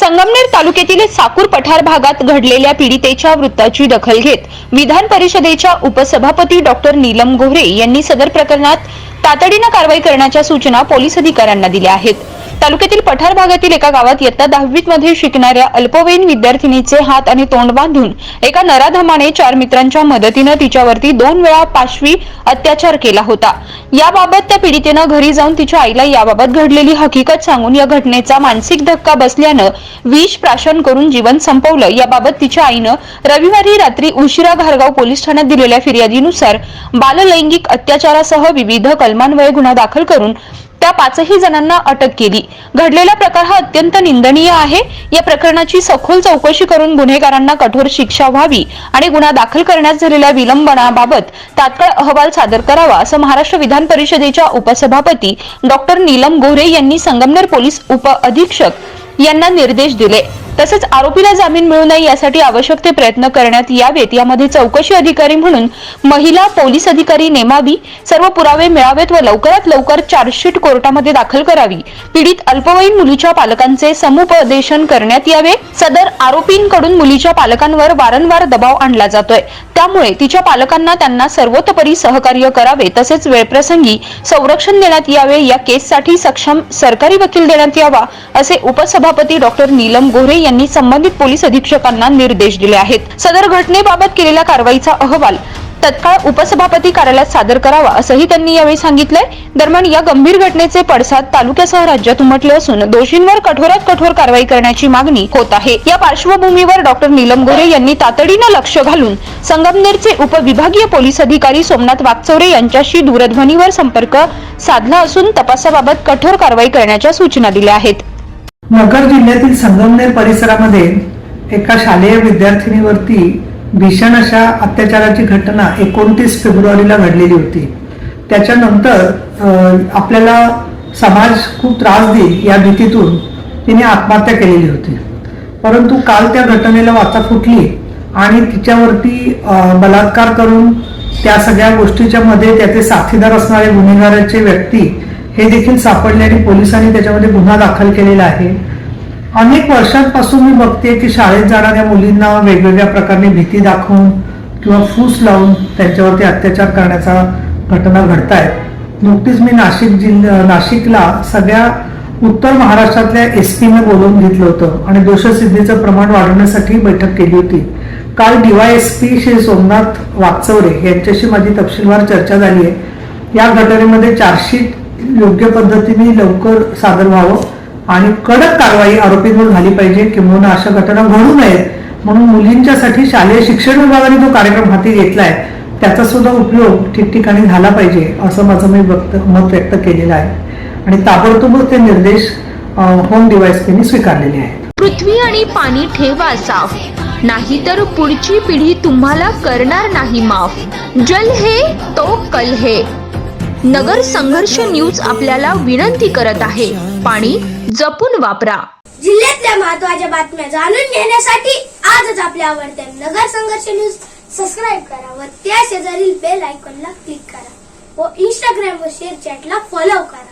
संगमनेर तालुक्यातील साकूर पठार भागात घडलेल्या पीडितेच्या वृत्ताची दखल घेत विधान परिषदेच्या उपसभापती डॉक्टर नीलम गोहरे यांनी सदर प्रकरणात तातडीनं कारवाई करण्याच्या सूचना पोलीस अधिकाऱ्यांना दिल्या आहेत. तालुक्यातील पठार भागातील एका गावात इयत्ता दहावीत मध्ये शिकणाऱ्या अल्पवयीन विद्यार्थिनीचे हात आणि तोंड बांधून एका नराधमाने चार मित्रांच्या मदतीनं तिच्यावरती दोन वेळा पाशवी अत्याचार केला होता. याबाबत त्या पीडितेनं घरी जाऊन तिच्या आईला याबाबत घडलेली हकीकत सांगून या घटनेचा मानसिक धक्का बसल्यानं विष प्राशन करून जीवन संपवलं. याबाबत तिच्या आईनं रविवारी रात्री उशिरा घारगाव पोलीस ठाण्यात दिलेल्या फिर्यादीनुसार बाललैंगिक अत्याचारासह विविध कलमान्वये गुन्हा दाखल करून त्या पाचही जणांना अटक केली. घडलेला प्रकार हा अत्यंत निंदनीय आहे. या प्रकरणाची सखोल चौकशी करून गुन्हेगारांना कठोर शिक्षा व्हावी आणि गुन्हा दाखल करण्यात झालेल्या विलंबनाबाबत तात्काळ अहवाल सादर करावा असं महाराष्ट्र विधान परिषदेच्या उपसभापती डॉक्टर नीलम गोरे यांनी संगमनेर पोलीस उप अधीक्षक यांना निर्देश दिले. तसेच आरोपीला जामीन मिळू नये यासाठी आवश्यक ते प्रयत्न करण्यात यावेत. यामध्ये चौकशी अधिकारी म्हणून महिला पोलीस अधिकारी नेमावी सर्व पुरावे मिळावेत व लवकरात लवकर चार्जशीट कोर्टामध्ये दाखल करावी. पीडित अल्पवयीन मुलीच्या पालकांचे समुपदेशन करण्यात यावे. सदर आरोपींकडून मुलीच्या पालकांवर वारंवार दबाव आणला जातोय. त्यामुळे तिच्या पालकांना त्यांना सर्वतोपरी सहकार्य करावे तसेच वेळप्रसंगी संरक्षण देण्यात यावे. या केससाठी सक्षम सरकारी वकील देण्यात यावा असे उपसभापती डॉक्टर नीलम गोरे यांनी संबंधित पोलीस अधीक्षकांना निर्देश दिले आहेत. सदर घटनेबाबत केलेल्या कारवाईचा अहवाल तत्काळ उपसभापती कार्यालयात सादर करावा असंही त्यांनी यावेळी सांगितलंय. दरम्यान या गंभीर घटनेचे पडसाद तालुक्यासह राज्यात उमटले असून दोषींवर कठोरात कठोर कारवाई करण्याची मागणी होत आहे. या पार्श्वभूमीवर डॉक्टर नीलम गोरे यांनी तातडीनं लक्ष घालून संगमनेरचे उपविभागीय पोलीस अधिकारी सोमनाथ वागचौरे यांच्याशी दूरध्वनीवर संपर्क साधला असून तपासाबाबत कठोर कारवाई करण्याच्या सूचना दिल्या आहेत. नगर जिल्ह्यातील संगमनेर परिसरामध्ये एका शालेय विद्यार्थिनीवरती भीषण अशा अत्याचाराची घटना एकोणतीस फेब्रुवारीला घडलेली होती. त्याच्यानंतर आपल्याला समाज खूप त्रास देईल या भीतीतून तिने आत्महत्या केलेली होती. परंतु काल त्या घटनेला वाचा फुटली आणि तिच्यावरती बलात्कार करून त्या सगळ्या गोष्टीच्या मध्ये त्याचे साथीदार असणारे गुन्हेगाराचे व्यक्ती हे देखील सापडले आणि पोलिसांनी त्याच्यामध्ये गुन्हा दाखल केलेला आहे. अनेक वर्षांपासून मी बघते की शाळेत जाणाऱ्या मुलींना वेगवेगळ्या प्रकारे भीती दाखवून किंवा फूस लावून त्यांच्यावरती अत्याचार करण्याचा घटना घडतायत. नुकतीच मी नाशिक जिल्हा नाशिकला सगळ्या उत्तर महाराष्ट्रातल्या एस पीने बोलवून घेतलं होतं आणि दोषसिद्धीचं प्रमाण वाढवण्यासाठी बैठक केली होती. काल DY S P Shri Somnath Wagchaure यांच्याशी माझी तपशीलवार चर्चा झाली आहे. या घटनेमध्ये चार्जशीट योग्य पद्धतीने लवकर सादर व्हावं आणि कडक कारवाई आरोपींवर झाली पाहिजे किंवा अशा घटना घडू नयेत. म्हणून मुलींच्यासाठी शालेय शिक्षण विभागाने जो कार्यक्रम हाती घेतलाय त्याचा सुद्धा उपयोग ठिकठिकाणी झाला पाहिजे असं माझं मी व्यक्त मत व्यक्त केलेलं आहे. आणि ताबडतोब ते निर्देश अं, होम डिवाइसपीने स्वीकारलेले आहेत. पृथ्वी आणि पाणी ठेवा साफ. नाहीतर पुढची पिढी तुम्हाला करणार नाही माफ. जल हे तो कल हे. नगर संघर्ष न्यूज आपल्याला विनंती करत आहे. पाणी जपून वापरा. जिल्ह्यातल्या महत्त्वाच्या बातम्या जाणून घेण्यासाठी आजच आपल्या आवडत्या नगर संघर्ष न्यूज सबस्क्राईब करा व त्या शेजारील बेल आयकॉनला क्लिक करा व इंस्टाग्राम व शेअर चॅटला फॉलो करा.